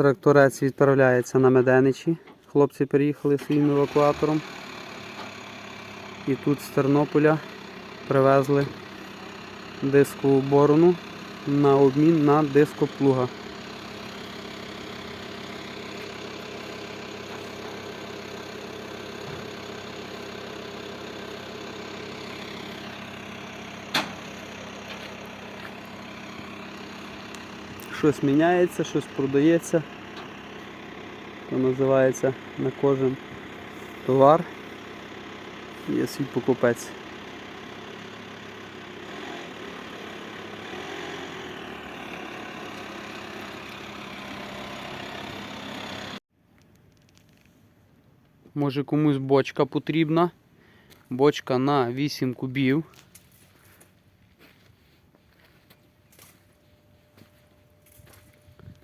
Тракторець відправляється на Меденичі. Хлопці приїхали своїм евакуатором. І тут з Тернополя привезли дискову борону на обмін на дископлуга. Щось міняється, щось продається. То називається на кожен товар. Є свій покупець. Може комусь бочка потрібна. Бочка на 8 кубів.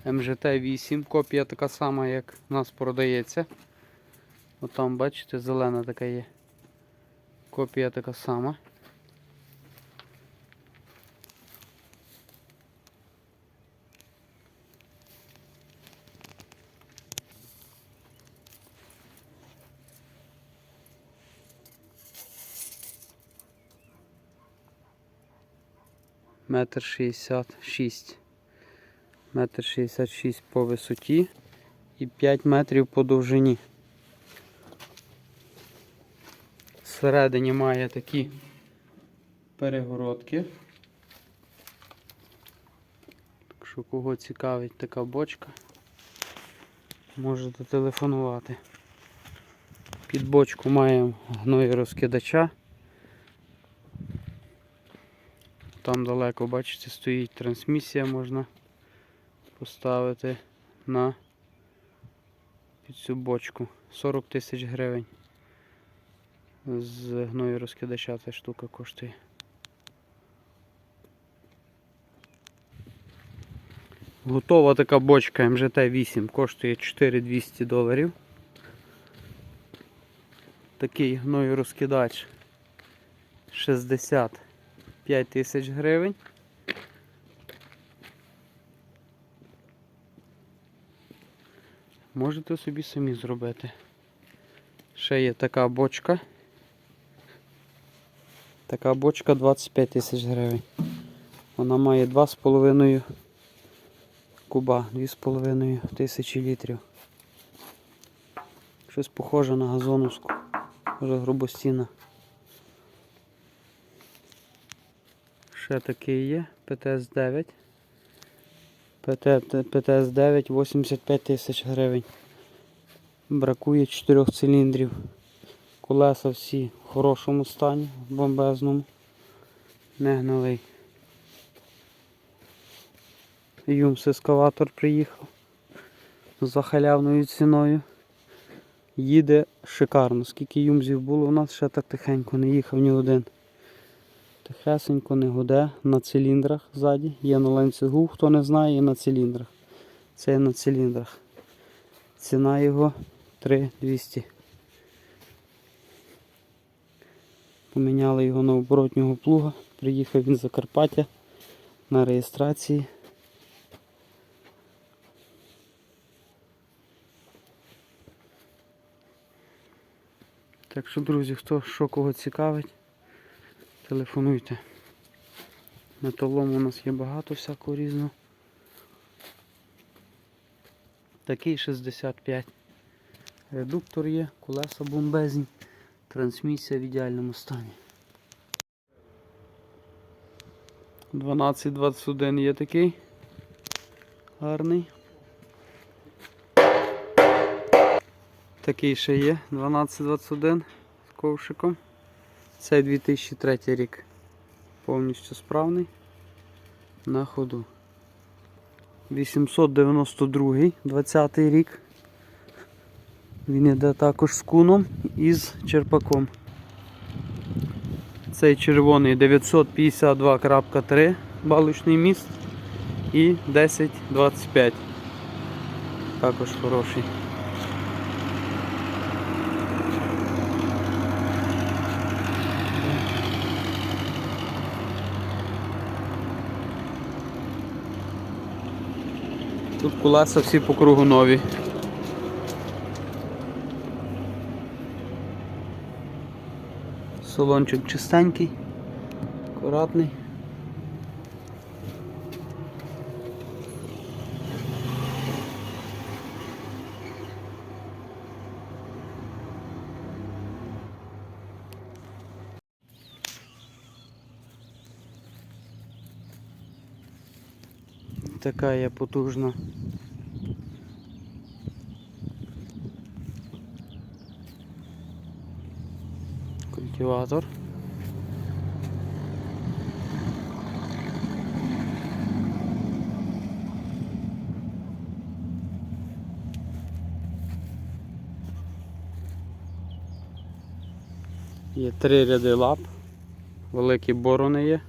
МЖТ-8, копія така сама, як у нас продається. От там, бачите, зелена така є. Копія така сама. Метр шістдесят шість. Метр шістдесят шість по висоті і 5 метрів по довжині. Всередині має такі перегородки. Так що кого цікавить така бочка, можете телефонувати. Під бочку маємо гної розкидача. Там далеко, бачите, стоїть трансмісія, можна поставити на під цю бочку. 40 тисяч гривень. З гною розкидача ця штука коштує. Готова така бочка МЖТ-8 коштує 4200 доларів. Такий гною розкидач 65 тисяч гривень. Можете собі самі зробити. Ще є така бочка. Така бочка 25 тисяч гривень. Вона має 2,5 куба, 2,5 тисячі літрів. Щось похоже на газоновську, вже грубостіна. Ще такий є, ПТС-9. ПТС-9 85 тисяч гривень. Бракує 4 циліндрів. Колеса всі в хорошому стані, в бомбезному. Не гнилий. Юмс ескаватор приїхав за халявною ціною. Їде шикарно. Скільки юмзів було у нас, ще так тихенько не їхав ні один. Тихесенько не гуде на циліндрах ззаді. Є на ланцюгу, хто не знає, є на циліндрах. Це є на циліндрах. Ціна його 3200. Поміняли його на оборотнього плуга. Приїхав він з Закарпаття на реєстрації. Так що, друзі, хто що кого цікавить, телефонуйте. Металому у нас є багато всякого різного. Такий 65. Редуктор є, колеса бомбезні, трансмісія в ідеальному стані. 1221 є такий. Гарний. Такий ще є 1221 з ковшиком. Це 2003 рік. Повністю справний. На ходу. 892 20 рік. Він йде також з куном і з черпаком. Цей червоний 952.3 балочний міст і 1025. Також хороший. Тут куласа всі по кругу нові. Солончик чистенький, акуратний. Така є потужна. Культиватор. Є три ряди лап, великі борони є.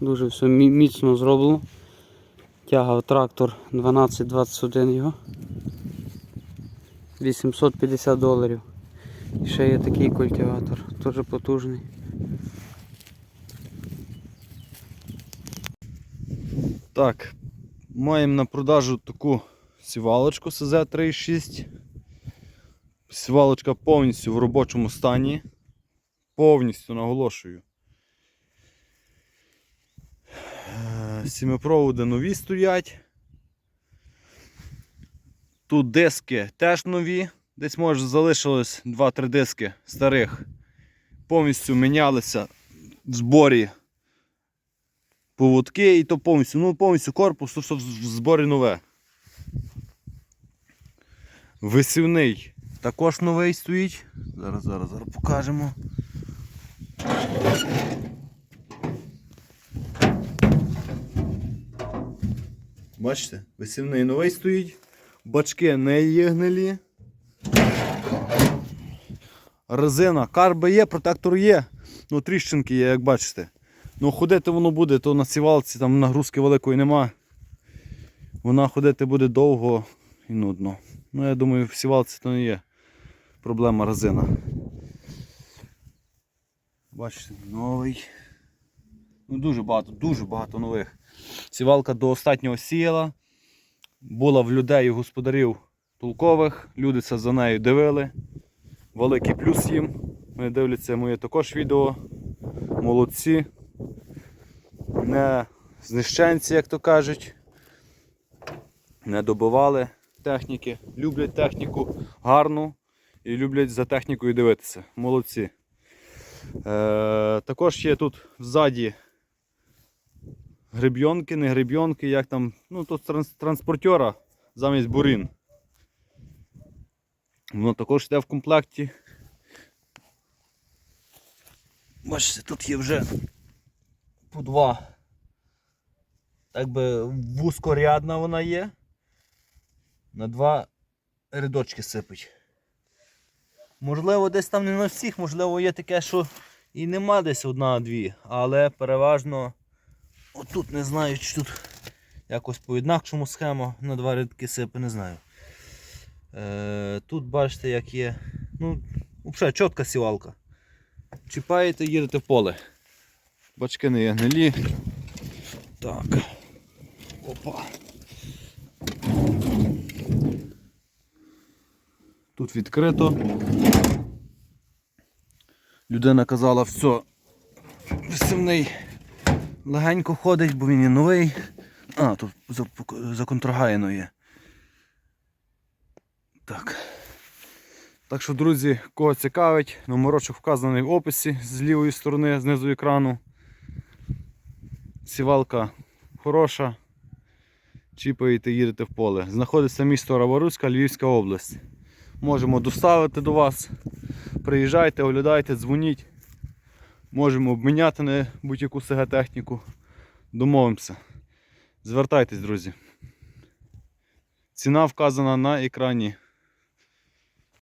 Дуже все міцно зроблено. Тягав трактор 1221 його. 850 доларів. І ще є такий культиватор, теж потужний. Так, маємо на продажу таку сівалочку СЗ-36. Сівалочка повністю в робочому стані. Повністю наголошую. Сімипроводи нові стоять. Тут диски теж нові. Десь може залишилось 2-3 диски старих. Повністю мінялися в зборі поводки і то повністю, ну повністю корпус, то в в зборі нове. Висівний також новий стоїть. Зараз, зараз, зараз покажемо. Бачите, висівний новий стоїть, бачки не є гнилі. Резина, карби є, протектор є, ну тріщинки є, як бачите. Ну ходити воно буде, то на сівалці там нагрузки великої нема. Вона ходити буде довго і нудно. Ну я думаю, в сівалці то не є проблема резина. Бачите, новий. Ну дуже багато, дуже багато нових. Сівалка до останнього сіяла. Була в людей і господарів толкових. Люди це за нею дивили. Великий плюс їм. Вони дивляться моє також відео. Молодці не знищенці, як то кажуть. Не добивали техніки. Люблять техніку гарну і люблять за технікою дивитися. Молодці. Е, також є тут ззаді гребйонки, не гребйонки, як там, ну тут транс- транспортера замість бурін. Воно також йде в комплекті. Бачите, тут є вже по два. Так би вузькорядна вона є. На два рядочки сипить. Можливо, десь там не на всіх, можливо, є таке, що і нема десь одна-дві, але переважно отут не знаю, чи тут якось по інакшому схему на два рядки сипе, не знаю. Е, тут бачите, як є. Ну, взагалі чітка сівалка. Чіпаєте, їдете в поле. Бачки не є гнилі. Так. Опа. Тут відкрито. Людина казала, все, висівний легенько ходить, бо він є новий. А, тут за, за є. Так. Так що, друзі, кого цікавить, номерочок вказаний в описі з лівої сторони, знизу екрану. Сівалка хороша. Чіпаєте, їдете в поле. Знаходиться місто Раваруська, Львівська область. Можемо доставити до вас. Приїжджайте, оглядайте, дзвоніть. Можемо обміняти на будь-яку СГ техніку. Домовимося. Звертайтесь, друзі. Ціна вказана на екрані.